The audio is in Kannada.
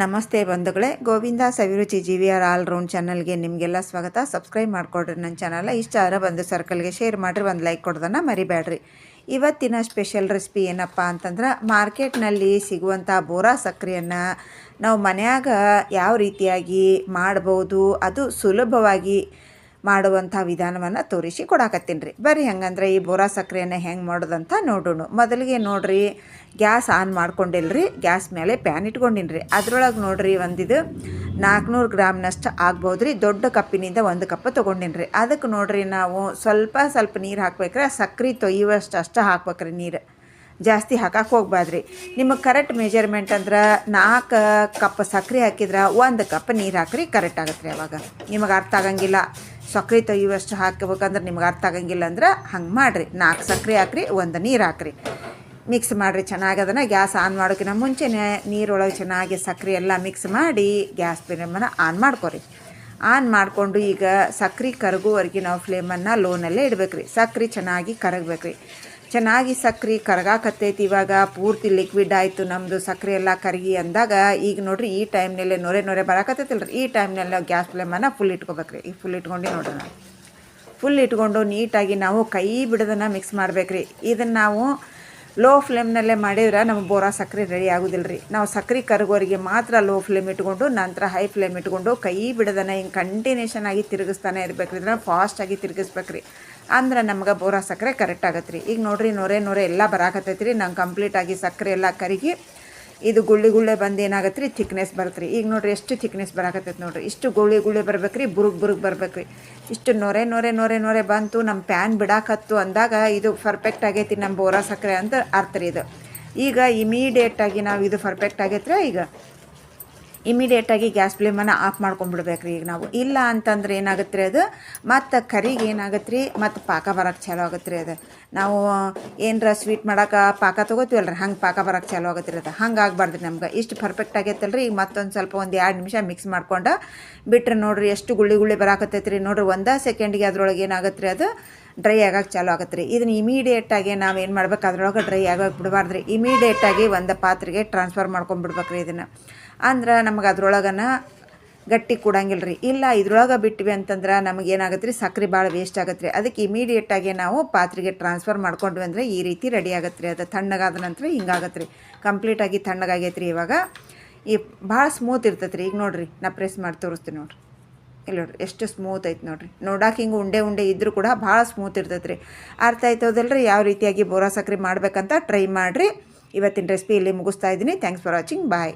ನಮಸ್ತೆ ಬಂಧುಗಳೇ. Govinda Saviruchi G V R all round ಚಾನಲ್ಗೆ ನಿಮಗೆಲ್ಲ ಸ್ವಾಗತ. ಸಬ್ಸ್ಕ್ರೈಬ್ ಮಾಡಿಕೊಡ್ರಿ ನನ್ನ ಚಾನಲ್. ಇಷ್ಟ ಆದ್ರೆ ಬಂದು ಸರ್ಕಲ್ಗೆ ಶೇರ್ ಮಾಡಿರಿ, ಒಂದು ಲೈಕ್ ಕೊಡೋದನ್ನು ಮರಿಬೇಡ್ರಿ ಇವತ್ತಿನ ಸ್ಪೆಷಲ್ ರೆಸಿಪಿ ಏನಪ್ಪ ಅಂತಂದ್ರೆ ಮಾರ್ಕೆಟ್ನಲ್ಲಿ ಸಿಗುವಂಥ ಬೋರಾ ಸಕ್ಕರೆಯನ್ನು ನಾವು ಮನೆಯಾಗ ಯಾವ ರೀತಿಯಾಗಿ ಮಾಡ್ಬೋದು, ಅದು ಸುಲಭವಾಗಿ ಮಾಡುವಂಥ ವಿಧಾನವನ್ನು ತೋರಿಸಿ ಕೊಡಾಕತ್ತೀನಿ ರೀ. ಬರ್ರಿ ಹೆಂಗಂದ್ರೆ ಈ ಬೋರಾ ಸಕ್ಕರೆಯನ್ನು ಹೆಂಗೆ ಮಾಡೋದಂತ ನೋಡೋಣ. ಮೊದಲಿಗೆ ನೋಡ್ರಿ, ಗ್ಯಾಸ್ ಆನ್ ಮಾಡ್ಕೊಂಡಿಲ್ರಿ, ಗ್ಯಾಸ್ ಮೇಲೆ ಪ್ಯಾನ್ ಇಟ್ಕೊಂಡಿನಿ ಅದ್ರೊಳಗೆ ನೋಡ್ರಿ ಒಂದಿದು ನಾಲ್ಕುನೂರು ಗ್ರಾಮ್ನಷ್ಟು ಆಗ್ಬೋದು ರೀ ದೊಡ್ಡ ಕಪ್ಪಿನಿಂದ ಒಂದು ಕಪ್ ತೊಗೊಂಡಿನಿ ರೀ. ಅದಕ್ಕೆ ನೋಡ್ರಿ ನಾವು ಸ್ವಲ್ಪ ಸ್ವಲ್ಪ ನೀರು ಹಾಕ್ಬೇಕ್ರೆ ಸಕ್ಕರೆ ತೊಯ್ಯುವಷ್ಟು ಅಷ್ಟು ಹಾಕ್ಬೇಕ್ರಿ ನೀರು. ಜಾಸ್ತಿ ಹಾಕಕ್ಕೆ ಹೋಗ್ಬಾರ್ದ್ರಿ. ನಿಮಗೆ ಕರೆಕ್ಟ್ ಮೆಜರ್ಮೆಂಟ್ ಅಂದ್ರೆ ನಾಲ್ಕು ಕಪ್ ಸಕ್ಕರೆ ಹಾಕಿದ್ರೆ ಒಂದು ಕಪ್ ನೀರು ಹಾಕ್ರಿ ಕರೆಕ್ಟ್ ಆಗತ್ತೆ ರೀ ಅವಾಗ. ನಿಮಗೆ ಅರ್ಥ ಆಗಂಗಿಲ್ಲ. ಸಕ್ಕರೆ ತೆಗೆಯುವಷ್ಟು ಹಾಕ್ಬೇಕಂದ್ರೆ ನಿಮ್ಗೆ ಅರ್ಥ ಆಗಂಗಿಲ್ಲ ಅಂದ್ರೆ ಹಂಗೆ ಮಾಡಿರಿ. ನಾಲ್ಕು ಸಕ್ಕರೆ ಹಾಕ್ರಿ, ಒಂದು ನೀರು ಹಾಕ್ರಿ. ಮಿಕ್ಸ್ ಮಾಡಿರಿ, ಚೆನ್ನಾಗಿ ಅದನ್ನು. ಗ್ಯಾಸ್ ಆನ್ ಮಾಡೋಕ್ಕಿಂತ ಮುಂಚೆನೇ ನೀರೊಳಗೆ ಚೆನ್ನಾಗಿ ಸಕ್ಕರೆ ಎಲ್ಲ ಮಿಕ್ಸ್ ಮಾಡಿ ಗ್ಯಾಸ್ ಫ್ಲೇಮನ್ನು ಆನ್ ಮಾಡ್ಕೊರಿ. ಆನ್ ಮಾಡಿಕೊಂಡು ಈಗ ಸಕ್ಕರೆ ಕರಗುವವರೆಗೆ ನಾವು ಫ್ಲೇಮನ್ನು ಲೋನಲ್ಲೇ ಇಡಬೇಕ್ರಿ. ಸಕ್ಕರೆ ಚೆನ್ನಾಗಿ ಕರಗಬೇಕು ರೀ ಚೆನ್ನಾಗಿ ಸಕ್ಕರೆ ಕರಗಾಕತ್ತೈತಿ ಇವಾಗ, ಪೂರ್ತಿ ಲಿಕ್ವಿಡ್ ಆಯಿತು ನಮ್ಮದು ಸಕ್ಕರೆ ಎಲ್ಲ ಕರಗಿ ಅಂದಾಗ, ಈಗ ನೋಡ್ರಿ ಈ ಟೈಮ್ನಲ್ಲೇ ನೊರೆ ನೊರೆ ಬರಾಕತ್ತೈತಿಲ್ಲ ಈ ಟೈಮ್ನಲ್ಲಿ ನಾವು ಗ್ಯಾಸ್ ಫ್ಲೇಮನ್ನು ಫುಲ್ ಇಟ್ಕೋಬೇಕ್ರಿ. ಈಗ ಫುಲ್ ಇಟ್ಕೊಂಡು ನೋಡೋಣ. ಫುಲ್ ಇಟ್ಕೊಂಡು ನೀಟಾಗಿ ನಾವು ಕೈ ಬಿಡೋದನ್ನು ಮಿಕ್ಸ್ ಮಾಡಬೇಕ್ರಿ. ಇದನ್ನು ನಾವು ಲೋ ಫ್ಲೇಮ್ನಲ್ಲೇ ಮಾಡಿದ್ರೆ ನಮ್ಮ ಬೋರಾ ಸಕ್ಕರೆ ರೆಡಿ ಆಗೋದಿಲ್ಲ ರೀ ನಾವು ಸಕ್ಕರೆ ಕರಗೋರಿಗೆ ಮಾತ್ರ ಲೋ ಫ್ಲೇಮ್ ಇಟ್ಕೊಂಡು, ನಂತರ ಹೈ ಫ್ಲೇಮ್ ಇಟ್ಕೊಂಡು, ಕೈ ಬಿಡದನ ಹಿಂಗೆ ಕಂಟಿನ್ಯೂಷನ್ ಆಗಿ ತಿರುಗಿಸ್ತಾನೆ ಇರಬೇಕು ಇದ್ರೆ ಫಾಸ್ಟಾಗಿ ತಿರುಗಿಸ್ಬೇಕು ರೀ ಅಂದ್ರೆ ನಮ್ಗೆ ಬೋರಾ ಸಕ್ಕರೆ ಕರೆಕ್ಟ್ ಆಗತ್ತೆ ರೀ ಈಗ ನೋಡ್ರಿ, ನೊರೆ ನೊರೆ ಎಲ್ಲ ಬರಾಕತ್ತೈತಿ ರೀ ನಂಗೆ ಕಂಪ್ಲೀಟಾಗಿ ಸಕ್ಕರೆ ಎಲ್ಲ ಕರಗಿ ಇದು ಗುಳ್ಳಿ ಗುಳ್ಳೆ ಬಂದು ಏನಾಗತ್ತೆ ರೀ ಥಿಕ್ನೆಸ್ ಬರುತ್ತೆ ರೀ ಈಗ ನೋಡ್ರಿ ಎಷ್ಟು ಥಿಕ್ನೆಸ್ ಬರಾಕತ್ತೈತೆ ನೋಡ್ರಿ. ಇಷ್ಟು ಗುಳ್ಳಿ ಗುಳ್ಳೆ ಬರ್ಬೇಕು ರೀ ಬುರುಗ್ ಬುರುಗ್ ಬರ್ಬೇಕು ರೀ ಇಷ್ಟು ನೊರೆ ನೊರೆ ನೊರೆ ನೊರೆ ಬಂತು ನಮ್ಮ ಪ್ಯಾನ್ ಬಿಡಾಕತ್ತು ಅಂದಾಗ ಇದು ಪರ್ಫೆಕ್ಟ್ ಆಗೈತಿ ನಮ್ಮ ಬೋರಾ ಸಕ್ಕರೆ ಅಂತ ಅರ್ಥ ರೀ ಇದು. ಈಗ ಇಮಿಡಿಯೇಟಾಗಿ ನಾವು ಇದು ಪರ್ಫೆಕ್ಟ್ ಆಗೈತ್ರಿ ಈಗ? ಇಮಿಡಿಯೇಟಾಗಿ ಗ್ಯಾಸ್ ಫ್ಲೇಮನ್ನು ಆಫ್ ಮಾಡ್ಕೊಂಡ್ಬಿಡ್ಬೇಕು ರೀ ಈಗ ನಾವು. ಇಲ್ಲ ಅಂತಂದ್ರೆ ಏನಾಗುತ್ತೆ ರೀ ಅದು? ಮತ್ತು ಕರಿಗೆ ಏನಾಗುತ್ತೆ ರೀ ಮತ್ತು ಪಾಕ ಬರೋಕ್ಕೆ ಚಾಲೂ ಆಗುತ್ತೆ ರೀ ಅದು. ನಾವು ಏನರ ಸ್ವೀಟ್ ಮಾಡೋಕೆ ಪಾಕ ತೊಗೋತೀವಲ್ಲ ರೀ ಹಂಗೆ ಪಾಕ ಬರೋಕ್ಕೆ ಚಾಲೂ ಆಗುತ್ತೆ ರೀ ಅದು. ಹಂಗೆ ಆಗಬಾರ್ದು ರೀ ನಮ್ಗೆ. ಇಷ್ಟು ಪರ್ಫೆಕ್ಟ್ ಆಗೈತಲ್ಲ ರೀ ಈಗ ಮತ್ತೊಂದು ಸ್ವಲ್ಪ ಒಂದು ಎರಡು ನಿಮಿಷ ಮಿಕ್ಸ್ ಮಾಡ್ಕೊಂಡು ಬಿಟ್ಟರೆ ನೋಡಿರಿ ಎಷ್ಟು ಗುಳ್ಳಿ ಗುಳ್ಳಿ ಬರಾಕತ್ತೈತೆ ರೀ ನೋಡಿರಿ ಒಂದೇ ಸೆಕೆಂಡಿಗೆ ಅದರೊಳಗೆ ಏನಾಗುತ್ತೆ ರೀ ಅದು? ಡ್ರೈ ಆಗಕ್ಕೆ ಚಾಲೂ ಆಗುತ್ತೆ ರೀ ಇದನ್ನು ಇಮಿಡಿಯೇಟಾಗಿ ನಾವು ಏನು ಮಾಡ್ಬೇಕು? ಅದ್ರೊಳಗೆ ಡ್ರೈ ಆಗೋಕೆ ಬಿಡಬಾರ್ದು ರೀ ಇಮಿಡಿಯೇಟಾಗಿ ಒಂದು ಪಾತ್ರೆಗೆ ಟ್ರಾನ್ಸ್ಫರ್ ಮಾಡ್ಕೊಂಡ್ಬಿಡ್ಬೇಕು ರೀ ಇದನ್ನು. ಅಂದ್ರೆ ನಮ್ಗೆ ಅದ್ರೊಳಗನ ಗಟ್ಟಿ ಕೊಡಂಗಿಲ್ಲ ರೀ ಇಲ್ಲ, ಇದ್ರೊಳಗೆ ಬಿಟ್ವಿ ಅಂತಂದ್ರೆ ನಮಗೇನಾಗತ್ತೆ ರೀ ಸಕ್ಕರೆ ಭಾಳ ವೇಸ್ಟ್ ಆಗತ್ತೆ ರೀ ಅದಕ್ಕೆ ಇಮಿಡಿಯೇಟಾಗಿ ನಾವು ಪಾತ್ರೆಗೆ ಟ್ರಾನ್ಸ್ಫರ್ ಮಾಡ್ಕೊಂಡ್ವಿ ಅಂದರೆ ಈ ರೀತಿ ರೆಡಿ ಆಗತ್ತೆ ರೀ ಅದು ತಣ್ಣಗಾದ ನಂತರ ಹಿಂಗಾಗತ್ತೆ ರೀ ಕಂಪ್ಲೀಟಾಗಿ ತಣ್ಣಗಾಗೈತೆ ರೀ ಇವಾಗ. ಈ ಭಾಳ ಸ್ಮೂತ್ ಇರ್ತೈತೆ ರೀ ಈಗ ನೋಡಿರಿ, ನಾ ಪ್ರೆಸ್ ಮಾಡಿ ತೋರಿಸ್ತೀನಿ ನೋಡಿರಿ. ಇಲ್ಲ ನೋಡ್ರಿ, ಎಷ್ಟು ಸ್ಮೂತ್ ಐತೆ ನೋಡಿರಿ. ನೋಡಕ್ಕೆ ಹಿಂಗೆ ಉಂಡೆ ಉಂಡೆ ಇದ್ದರೂ ಕೂಡ ಭಾಳ ಸ್ಮೂತ್ ಇರ್ತೈತೆ ರೀ ಅರ್ಥ ರೀ ಯಾವ ರೀತಿಯಾಗಿ ಬೋರಾ ಸಕ್ಕರೆ ಮಾಡ್ಬೇಕಂತ ಟ್ರೈ ಮಾಡಿರಿ. ಇವತ್ತಿನ ರೆಸಿಪಿ ಇಲ್ಲಿ ಮುಗಿಸ್ತಾ ಇದ್ದೀನಿ. Thanks for watching bye